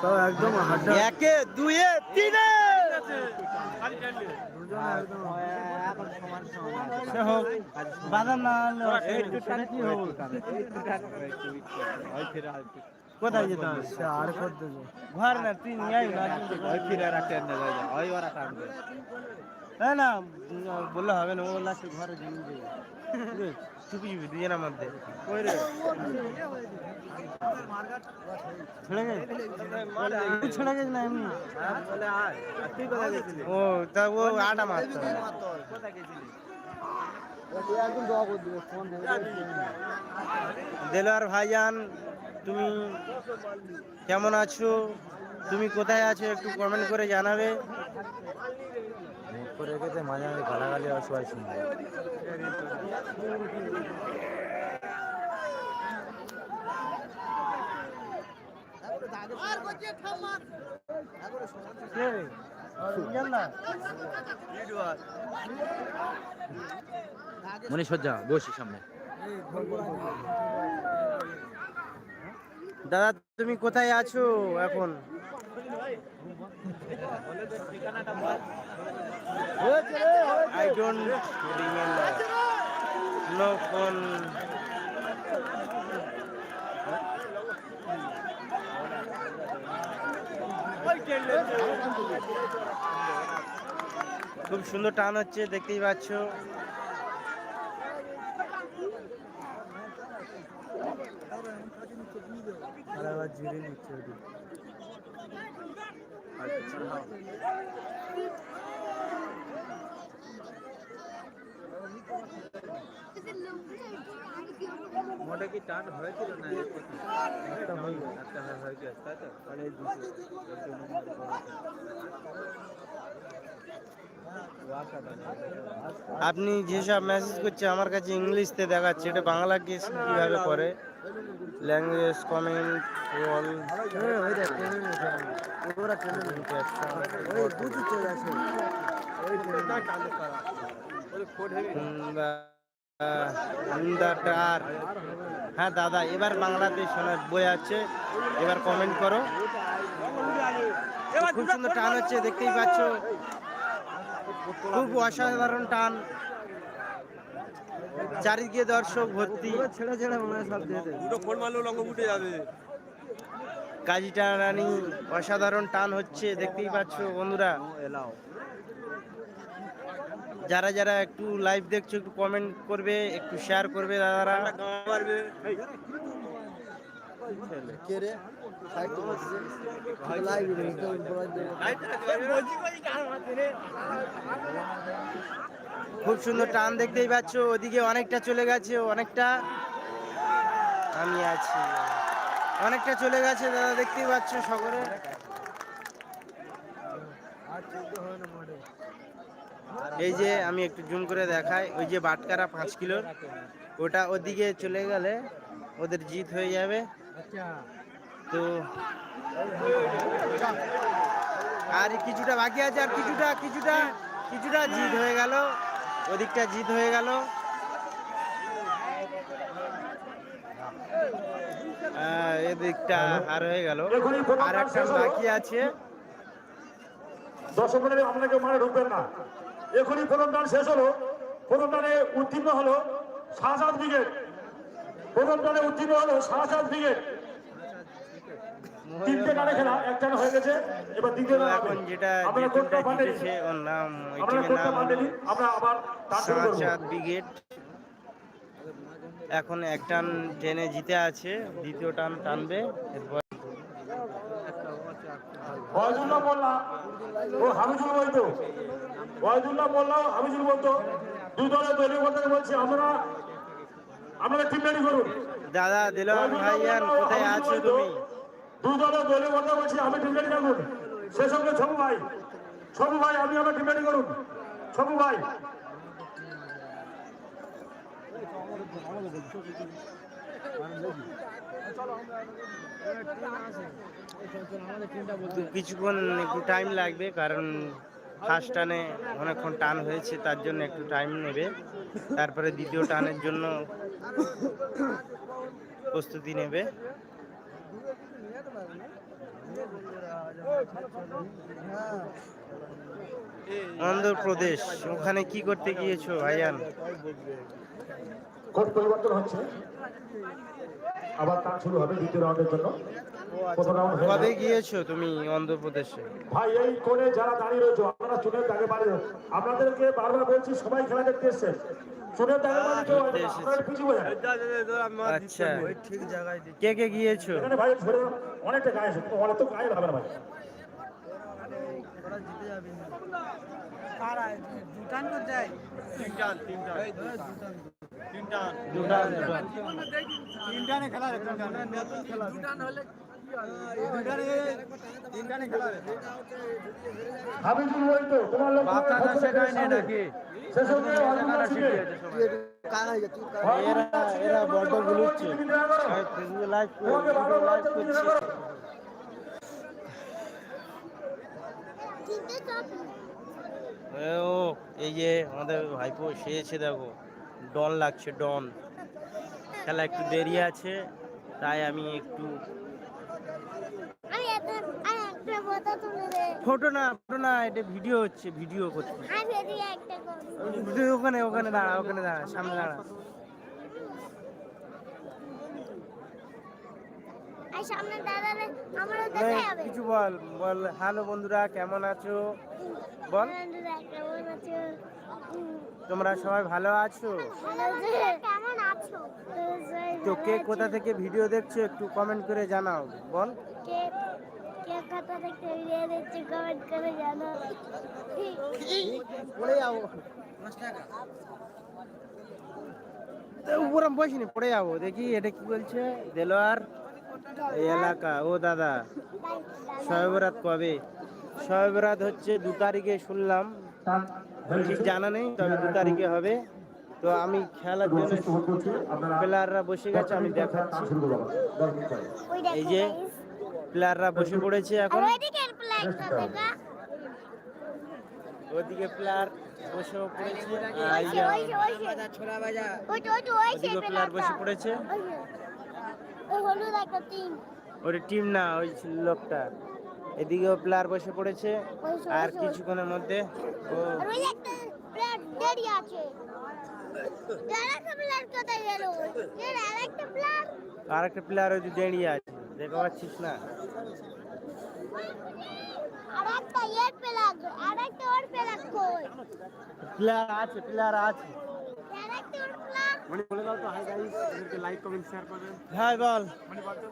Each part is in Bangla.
সব একদম একে দুয়ে তিনে। কোথায় যেতে হবে? আর করতে ঘর না তুই নিয়ে না হ্যাঁ না বললে হবে না ও লাস্টে ঘরে জমি দেবে। চুপি চুপি দুজনের মধ্যে। ছেড়ে গেছে না এমনি ও তা ও আটা মারতো। দেলোয়ার ভাইজান তুমি কেমন আছো? তুমি কোথায় আছো একটু কমেন্ট করে জানাবে। করে রেখেছে মাঝে মাঝে গালাগালি শুনবে? আর ইন্ডিয়ান না? মনে সজ্জা বসি সামনে দাদা তুমি কোথায় আছো এখন I don't remember no phone খুব সুন্দর টান হচ্ছে দেখতেই পাচ্ছ। জিরে নিচ্ছে মোটা কি টান হয়েছিল না একটা হয়ে গেল। একটা হয়ে গেছে তাই তো? তাহলে আপনি যেসব মেসেজ করছে আমার কাছে ইংলিশতে দেখাচ্ছে এটা বাংলা কি কীভাবে করে? ল্যাঙ্গুয়েজ কমেন্ট অল হ্যাঁ দাদা, এবার বাংলাতে শোনা বই আছে। এবার কমেন্ট করো। খুব সুন্দর টান হচ্ছে, দেখতেই পাচ্ছ। খুব অসাধারণ টান। চারিদিকে দর্শক ভর্তি। পুরো ছেড়ে ছেড়ে মনে হয় সব দুটো ফোন মারলেও লঙ্গ ফুটে যাবে। কাজী টানানি অসাধারণ টান হচ্ছে দেখতেই পাচ্ছ বন্ধুরা। যারা যারা একটু লাইভ দেখছ একটু কমেন্ট করবে একটু শেয়ার করবে দাদারা। লাইভ খুব সুন্দর টান দেখতেই পাচ্ছ, ওদিকে অনেকটা চলে গেছে, অনেকটা। আমি আছি। অনেকটা চলে গেছে দাদা, দেখতেই পাচ্ছ সকলে এই যে আমি একটু জুম করে দেখাই, ওই যে বাটকারা পাঁচ কিলোর ওটা ওদিকে চলে গেলে ওদের জিত হয়ে যাবে। তো আর কিছুটা বাকি আছে, আর কিছুটা কিছুটা কিছুটা জিত হয়ে গেল। ওদিকটা জিত হয়ে গেল। এদিকটা আর হয়ে গেল। আর একটা বাকি আছে। দর্শক মন্ডলী আপনাকে মানে ঢুকবেন না। এখনই প্রথম টান শেষ হলো। প্রথম টানে উত্তীর্ণ হলো শাহজাদ ব্রিগেড প্রথম টানে উত্তীর্ণ হলো শাহজাদ ব্রিগেড তিনটে টানে খেলা এক হয়ে গেছে এবার দ্বিতীয় এখন যেটা যে কোনটা জিতেছে ওর নাম ওই টিমের আমরা আবার এখন এক টান টেনে জিতে আছে দ্বিতীয় টান টানবে এরপর ওয়াজুল্লাহ মোল্লা ও বলতো। ওয়াজুল্লাহ মোল্লা ও হামিদুল বলতো। দুই দলের দলীয় বলতে বলছি আমরা আপনারা টিম রেডি করুন। দাদা দিলওয়ার ভাইয়ান কোথায় আছো তুমি? বলছি করুন সে সঙ্গে ভাই ভাই করুন। ভাই। কিছুক্ষণ একটু টাইম লাগবে, কারণ ফার্স্ট টানে অনেকক্ষণ টান হয়েছে, তার জন্য একটু টাইম নেবে। তারপরে দ্বিতীয় টানের জন্য প্রস্তুতি নেবে। অন্ধ্রপ্রদেশ ওখানে কি করতে গিয়েছো পরিবর্তন হচ্ছে। আবার কাজ শুরু হবে দ্বিতীয় রাউন্ডের জন্য। হয়ে কবে গিয়েছো তুমি অন্ধ্রপ্রদেশে? ভাই এই কোণে যারা দাঁড়িয়ে রয়েছে আপনারা চুনের দাগে বাড়ি আপনাদেরকে বারবার বলছি সবাই খেলা দেখতে এসছেন একটু পিছু আচ্ছা। ঠিক জায়গায় কে কে গিয়েছো? এখানে ভাই ধরে অনেকটা গায়ে আছে অনেক তো গায়ে হবে না ভাই। তিনটান তিনটান। তিনটান। দুটান। দুটান তিনটানে খেলা তিনটানে। হলে বলতো তোমার লোক বাচ্চাটা শেখায় না নাকি? এরা বড্ড গুলুচ্ছে লাইভ করছে ও এই যে আমাদের ভাইপো সেয়েছে দেখো ডন লাগছে ডন। খেলা একটু দেরি আছে তাই আমি একটু আমি একটা আমি একটা ফটো ফটো না ফটো না এটা ভিডিও হচ্ছে ভিডিও করব। তুই ওখানে ওখানে দাঁড়া ওখানে দাঁড়া সামনে দাঁড়া। কিছু বল বল হ্যালো বন্ধুরা কেমন আছো? বল। তোমরা সবাই ভালো আছো। তো কে কোথা থেকে ভিডিও দেখছ একটু কমেন্ট করে জানাও বল। কে কে কথা দেখতে ভিডিও দিচ্ছে কমেন্ট করে জানো পড়ে যাব। উপরে বসিনি পড়ে যাব। দেখি এটা কি বলছে? দেলোয়ার এই এলাকা। ও দাদা শবে কবে? শবে হচ্ছে দু তারিখে শুনলাম। ঠিক জানা নেই তবে দু তারিখে হবে। তো আমি খেলার জন্য প্লেয়াররা বসে গেছে আমি দেখাচ্ছি। এই যে। প্লেয়াররা বসে পড়েছে এখন। ওইদিকে প্লেটটা দেখা ওদিকে প্লেয়ার বসে পড়েছে। প্লেয়ার বসে পড়েছে। ওটা টিম না ওই লোকটা। এদিকেও প্লেয়ার বসে পড়েছে। আর কিছুক্ষণের মধ্যে ও আছে। আরেকটা প্লেয়ার কোথায় গেল এর আরেকটা প্লেয়ার আর একটা প্লেয়ার ওই যে দাঁড়িয়ে আছে। দেখতে পাচ্ছিস না? আরেকটা এর প্লেয়ার আরেকটা ওর প্লেয়ার কই? প্লেয়ার আছে প্লেয়ার আছে। আরেকটা ওর প্লেয়ার মনি বলে দাও তো হাই গাইস এদেরকে লাইক কমেন্ট শেয়ার করবেন। হ্যাঁ বল। মনি বল তো।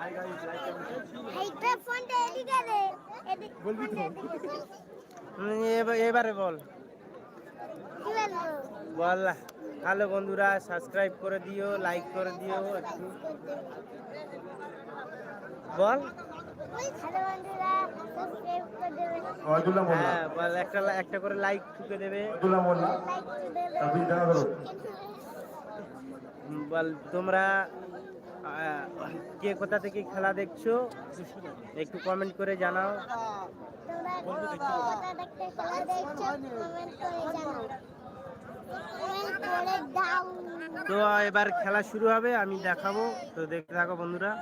হাই গাইস লাইক কমেন্ট এইটা ফোনটা এদিকে দে এদিকে বলবি তো। উম, এবার- এবারে বল। কি বলব বল হ্যালো বন্ধুরা সাবস্ক্রাইব করে দিও লাইক করে দিও। একটু বল হ্যাঁ বল একটা একটা করে লাইক ঠুকে দেবে। বল তোমরা কে কোথা থেকে খেলা দেখছ? একটু কমেন্ট করে জানাও। তো এবার খেলা শুরু হবে, আমি দেখাবো। তো দেখতে থাকো বন্ধুরা।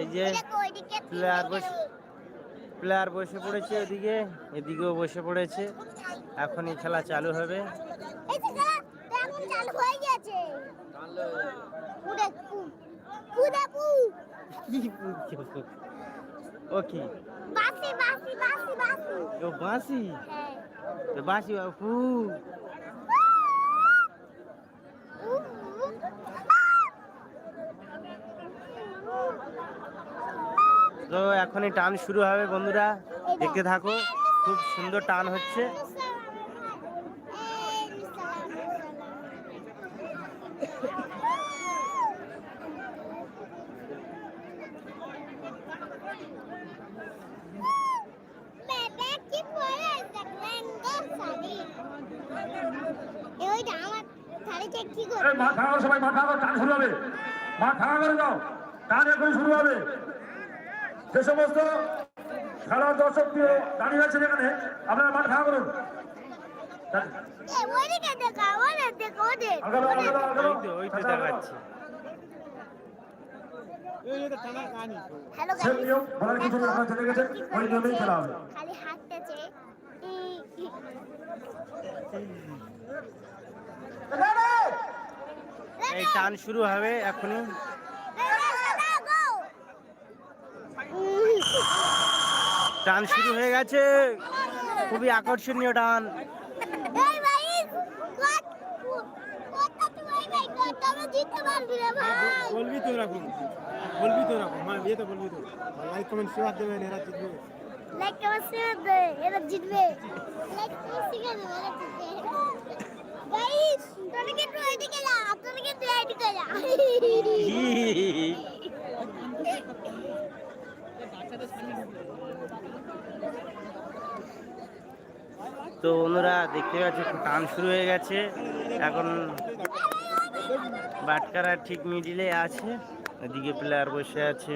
এই যে প্লেয়ার বসে প্লেয়ার বসে পড়েছে ওদিকে এদিকেও বসে পড়েছে। এখনই খেলা চালু হবে। চালু হয়ে গেছে। পু ওকে। বাসি বাসি বাসি বাসি ও বাঁশি? হ্যাঁ। তো বাঁশি ফু তো এখনই টান শুরু হবে বন্ধুরা। দেখতে থাকো খুব সুন্দর টান হচ্ছে। ভাঙা সবাই মাঠ ভাঙা টান শুরু হবে। মাঠ ভাঙা করে দাও। টান এখন শুরু হবে। যে সমস্ত খেলার দর্শক প্রিয় দাঁড়িয়ে আছেন এখানে আপনারা মাঠ ভাঙা করুন। খেলা হবে। খালি হাঁটতেছে এই টান শুরু হবে এখনই। টান শুরু হয়ে গেছে। খুবই আকর্ষণীয় টান। বলবি তো এরকম। বলবি তো এরকম। হ্যাঁ বিয়ে তো বলবি তো। লাইক কমেন্ট শেয়ার দেবেন এরা জিতবে। লাইক কেমন শেয়ার দে এরা জিতবে। লাইক কেমন শেয়ার দে এরা জিতবে। তো বন্ধুরা দেখতে পাচ্ছি টান শুরু হয়ে গেছে। এখন বাটকারা ঠিক মিডিলে আছে এদিকে প্লেয়ার বসে আছে।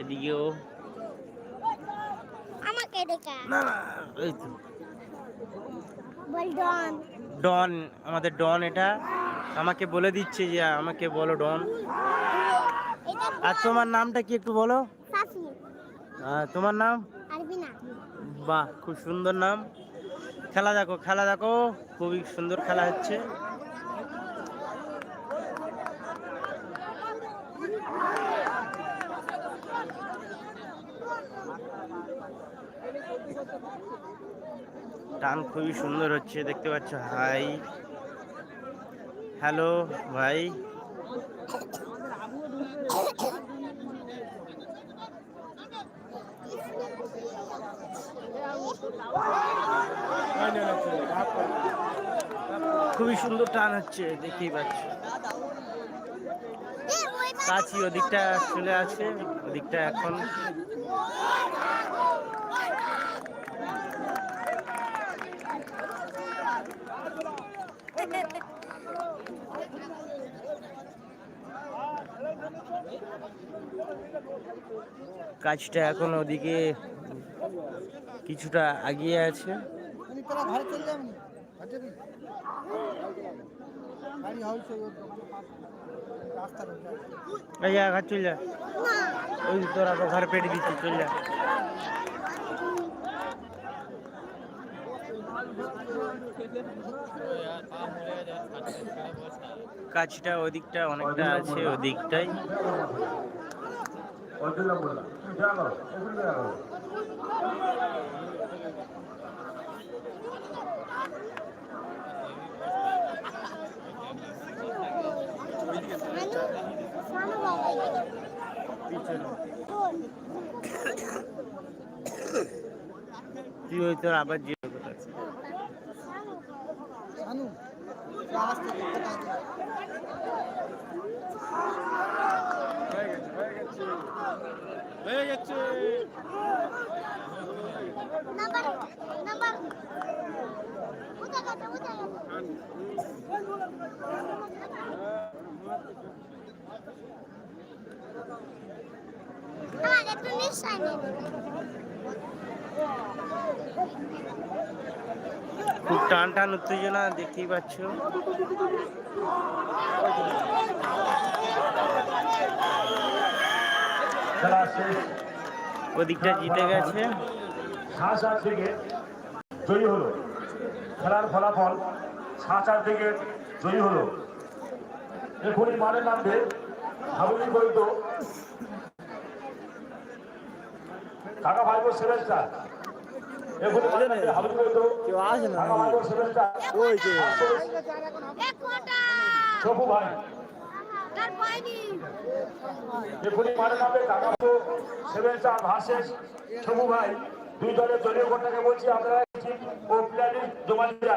এদিকেও। আমাকে দেখা না ডন। ডন আমাদের ডন এটা। আমাকে বলে দিচ্ছে যে আমাকে বলো ডন। আর তোমার নামটা কি একটু বলো? তোমার নাম? বাহ খুব সুন্দর নাম। খেলা দেখো খেলা দেখো। খুবই সুন্দর খেলা হচ্ছে। টান খুবই সুন্দর হচ্ছে, দেখতে পাচ্ছ, হাই। হ্যালো, ভাই। খুবই সুন্দর টান হচ্ছে, দেখতেই পাচ্ছ। কাছি, ওদিকটা চলে আছে ওদিকটা এখন কাজটা এখন ওদিকে কিছুটা আগিয়ে আছে। ঘর চল যা। ওই তোরা তো ঘরে পেটে দিচ্ছি চল যা। কাজটা ওদিকটা অনেকটা আছে ওদিকটাই। ওই তোর আবার যে কোথায় শানু রাস্তা দেখতে খুব টান টান উত্তেজনা দেখতেই পাচ্ছ। ওদিকটা জিতে গেছে। সাত সাত জয়ী হলো। খেলার ফলাফল সাত আট থেকে জয়ী হলো। এখনই মানে নামবে হাবুলি বৈদ্য কাকা ভাইবো সেভেন স্টার এখনই মানে নামবে হাবুলি বৈদ্য কেউ আসে কাকা ভাইবো সেভেন স্টার সবু ভাই এখনই মানে নামবে কাকা সেভেন স্টার ভার্সেস সবু ভাই দুই দলের দলীয় কর্তাকে বলছি আপনারা ও প্লেয়ার জমা দিয়ে